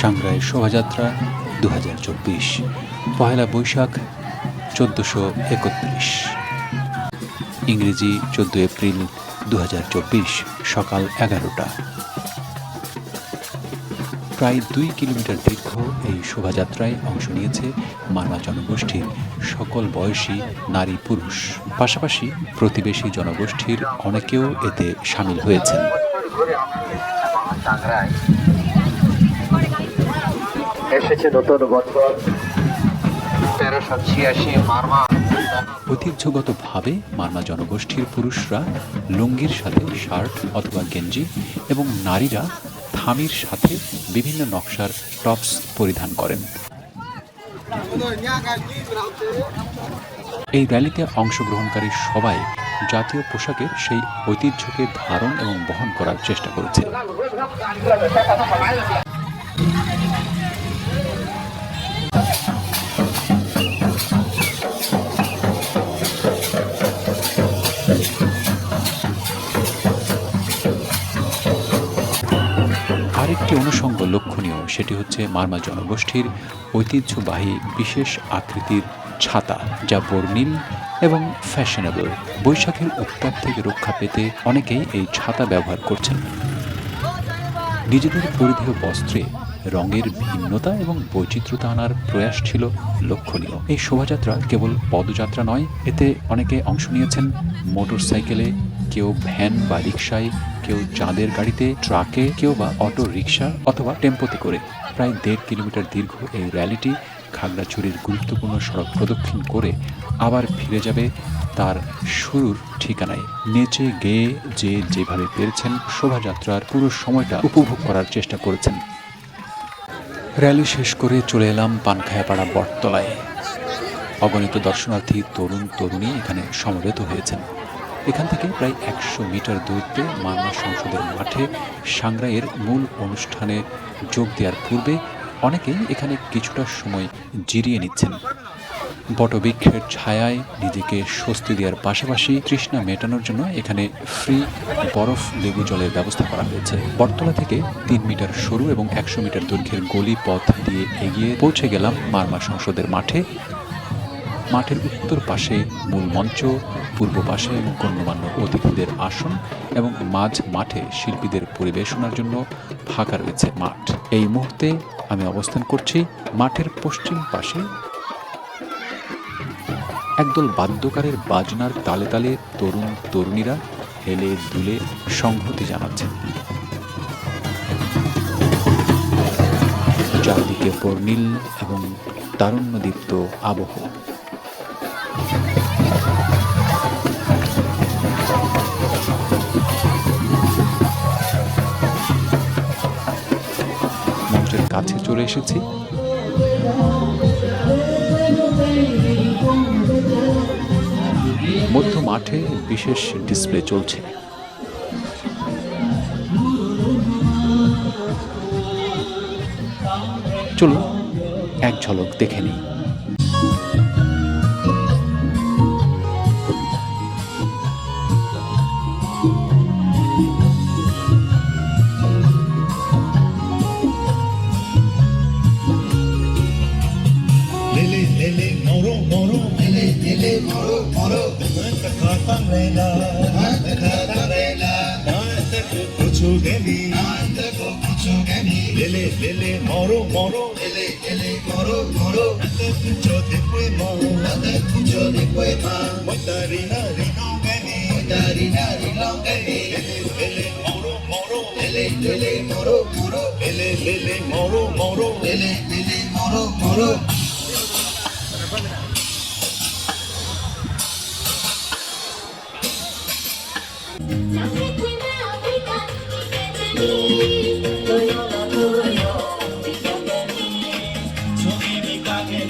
সাংগ্রাই শোভাযাত্রা দু হাজার চব্বিশ। পহেলা বৈশাখ চোদ্দশো একত্রিশ। ইংরেজি চোদ্দ এপ্রিল দু হাজার চব্বিশ, সকাল এগারোটা। প্রায় দুই কিলোমিটার দীর্ঘ এই শোভাযাত্রায় অংশ নিয়েছে মারমা জনগোষ্ঠীর সকল বয়সী নারী পুরুষ পাশাপাশি প্রতিবেশী জনগোষ্ঠীর অনেকেও এতে সামিল হয়েছেন। টাংরায় এসেছে নতুন বছর তেরোশো ছিয়াশি মারমা। ঐতিহ্যগতভাবে মারমা জনগোষ্ঠীর পুরুষরা লুঙ্গির সাথে শার্ট অথবা গেঞ্জি এবং নারীরা থামির সাথে বিভিন্ন নকশার টপস পরিধান করেন। এই র্যালিতে অংশগ্রহণকারী সবাই জাতীয় পোশাকের সেই ঐতিহ্যকে ধারণ এবং বহন করার চেষ্টা করেছে। আরেকটি অনুষঙ্গ লক্ষণীয়, সেটি হচ্ছে মারমা জনগোষ্ঠীর ঐতিহ্যবাহী বিশেষ আকৃতির ছাতা, যা বর্ণিল এবং ফ্যাশনেবল বৈশাখের উত্তাপ থেকে রক্ষা পেতে অনেকেই এই ছাতা ব্যবহার করছেন। নিজেদের পরিধেয় বস্ত্রে রঙের ভিন্নতা এবং বৈচিত্র্যতা আনার প্রয়াস ছিল লক্ষণীয়। এই শোভাযাত্রা কেবল পদযাত্রা নয়, এতে অনেকে অংশ নিয়েছেন মোটর সাইকেলে কেউ ভ্যান বা রিক্সায় কেউ চাঁদের গাড়িতে, ট্রাকে, কেউ বা অটো রিক্সা অথবা টেম্পোতে করে। প্রায় দেড় কিলোমিটার দীর্ঘ এই র্যালিটি খাগড়াছড়ির গুরুত্বপূর্ণ সড়ক প্রদক্ষিণ করে আবার ফিরে যাবে তার শুরুর ঠিকানায়। নেচে গেয়ে যে যেভাবে পেরেছেন শোভাযাত্রার পুরো সময়টা উপভোগ করার চেষ্টা করেছেন। র্যালি শেষ করে চলে এলাম পানখায়াপাড়া বটতলায়। অগণিত দর্শনার্থী তরুণ, তরুণী এখানে সমবেত হয়েছেন। এখান থেকে প্রায় একশো মিটার দূরত্বে মানব সংসদের মাঠে সাংগ্রাইয়ের মূল অনুষ্ঠানে যোগ দেওয়ার পূর্বে অনেকেই এখানে কিছুটা সময় জিরিয়ে নিচ্ছেন। বটবৃক্ষের ছায়ায় নিজেকে স্বস্তি দেওয়ার পাশাপাশি তৃষ্ণা মেটানোর জন্য এখানে ফ্রি বরফ লেবু জলের ব্যবস্থা করা হয়েছে। বটতলা থেকে তিন মিটার সরু এবং একশো মিটার দৈর্ঘ্যের গলি পথ দিয়ে এগিয়ে পৌঁছে গেলাম মারমা সংসদের মাঠে। মাঠের উত্তর পাশে মূল মঞ্চ, পূর্ব পাশে গণ্যমান্য অতিথিদের আসন এবং মাঝ মাঠে শিল্পীদের পরিবেশনার জন্য ফাঁকা রয়েছে মাঠ। এই মুহূর্তে আমি অবস্থান করছি মাঠের পশ্চিম পাশে একদল বাদ্যকারের বাজনার তালে তালে তরুণ তরুণীরা হেলে দুলে সংহতি জানাচ্ছেন। চারদিকে বর্ণিল এবং তারুণ্যদীপ্ত আবহ। মঞ্চের কাছে চলে এসেছি। মাঠে বিশেষ ডিসপ্লে চলছে। চলুন এক ঝলক দেখে নিই। Gani. Lele, lele, moro, moro, lele, lele, moro, moro. Mata kucho de kwe ma, mata kucho de kwe ma. Mata rina rino gani, mata rina rino gani. Lele, lele, moro, moro, lele, lele, moro, moro. Lele, lele, moro, moro,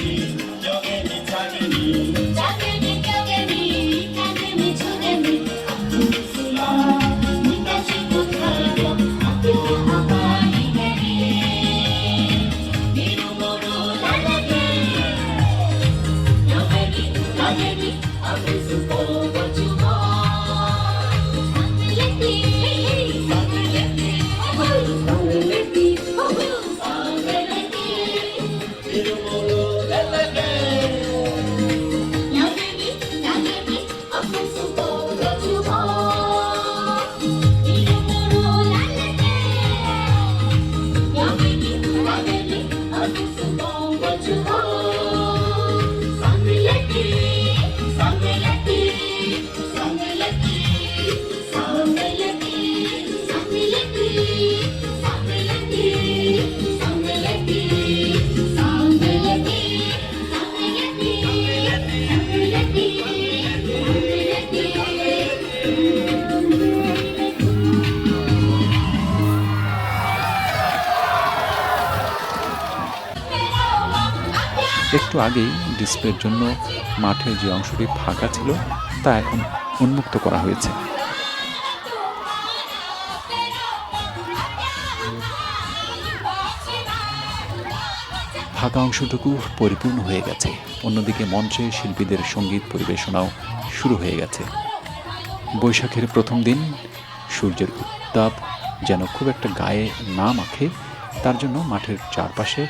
Thank you. একটু আগেই ডিসপ্লের জন্য মাঠের যে অংশটি ফাঁকা ছিল, তা এখন উন্মুক্ত করা হয়েছে। ফাঁকা অংশটুকু পরিপূর্ণ হয়ে গেছে। অন্যদিকে মঞ্চে শিল্পীদের সংগীত পরিবেশনাও শুরু হয়ে গেছে। বৈশাখের প্রথম দিন সূর্যের উত্তাপ যেন খুব একটা গায়ে না মাখে, তার জন্য মাঠের চারপাশে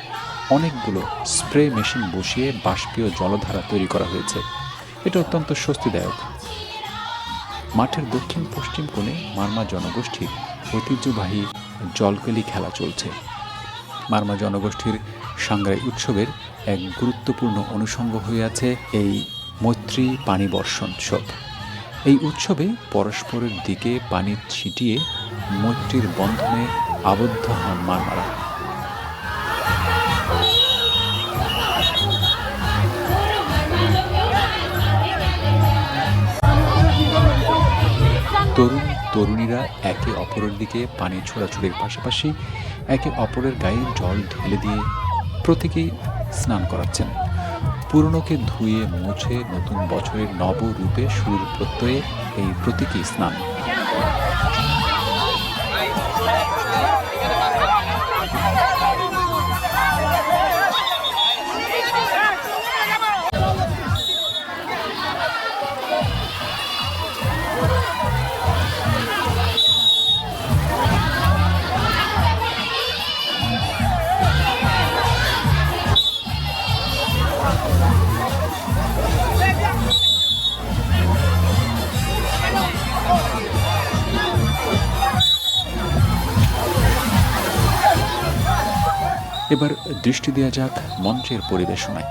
অনেকগুলো স্প্রে মেশিন বসিয়ে বাষ্পীয় জলধারা তৈরি করা হয়েছে। এটা অত্যন্ত স্বস্তিদায়ক। মাঠের দক্ষিণ পশ্চিম কোণে মারমা জনগোষ্ঠীর ঐতিহ্যবাহী জলকেলি খেলা চলছে। মারমা জনগোষ্ঠীর সাংগ্রাই উৎসবের এক গুরুত্বপূর্ণ অনুষঙ্গ হয়ে আছে এই মৈত্রী পানি বর্ষণ উৎসব। এই উৎসবে পরস্পরের দিকে পানি ছিটিয়ে মৈত্রীর বন্ধনে আবদ্ধ হন মারমারা। তরুণ তরুণীরা একে অপরের দিকে পানি ছোড়াছুড়ির পাশাপাশি একে অপরের গায়ে জল ঢেলে দিয়ে প্রত্যেকেই স্নান করাচ্ছেন। পুরনোকে ধুয়ে মুছে নতুন বছরের নবরূপে সুর প্রত্যয়ে এই প্রতীকী স্নান। এবার দৃষ্টি দেওয়া যাক মঞ্চের পরিবেশনায়।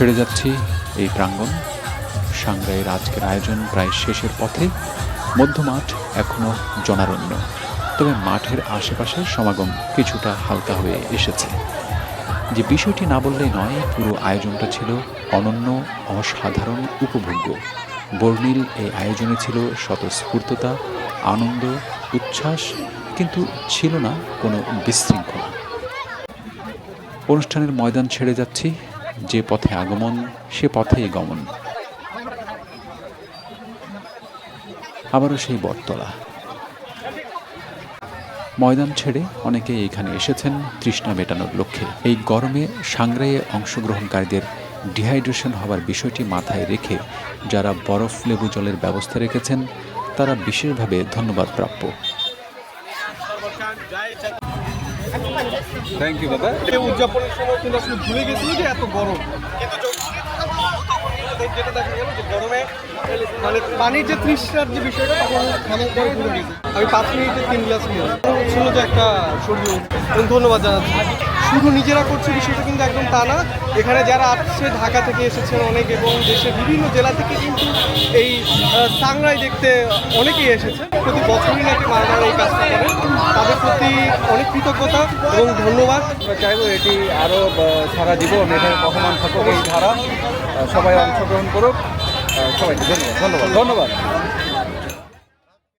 ছেড়ে যাচ্ছি এই প্রাঙ্গণ। সাংগ্রাইয়ের আজকের আয়োজন প্রায় শেষের পথে। মধ্যমাঠ এখনও জনারণ্য। তবে মাঠের আশেপাশের সমাগম কিছুটা হালকা হয়ে এসেছে। যে বিষয়টি না বললেই নয়, পুরো আয়োজনটা ছিল অনন্য, অসাধারণ উপভোগ্য। বর্ণিল এই আয়োজনে ছিল স্বতঃস্ফূর্ততা, আনন্দ, উচ্ছ্বাস, কিন্তু ছিল না কোনো বিশৃঙ্খলা। অনুষ্ঠানের ময়দান ছেড়ে যাচ্ছি। যে পথে আগমন, সে পথেই গমন। আবারও সেই বটতলা। ময়দান ছেড়ে অনেকে এখানে এসেছেন তৃষ্ণা মেটানোর লক্ষ্যে। এই গরমে সাংগ্রাইয়ে অংশগ্রহণকারীদের ডিহাইড্রেশন হওয়ার বিষয়টি মাথায় রেখে যারা বরফ লেবু জলের ব্যবস্থা রেখেছেন, তারা বিশেষভাবে ধন্যবাদ প্রাপ্য থ্যাংক ইউ দাদা। এই উদযাপনের সময় কিন্তু আসলে ভুলে গেছিল যে এত গরম। কিন্তু মানে আমি পাঁচ মিনিটে তিন গ্লাস নিয়ে ছিল যে একটা শরীর ধন্যবাদ জানাচ্ছি। শুধু নিজেরা করছে বিষয়টা কিন্তু একদম তা না। এখানে যারা আসছে ঢাকা থেকে এসেছেন অনেক এবং দেশের বিভিন্ন জেলা থেকে কিন্তু এই সাংরাই দেখতে অনেকেই এসেছে। প্রতি বছরই নাকি মারমার এই কাজটা করে। তাদের প্রতি অনেক কৃতজ্ঞতা এবং ধন্যবাদ। চাইব এটি আরও সারা জীবন এটা বহমান থাকুক এই ধারা। সবাই অংশগ্রহণ করুক। আহ, সবাইকে ধন্যবাদ। ধন্যবাদ। ধন্যবাদ।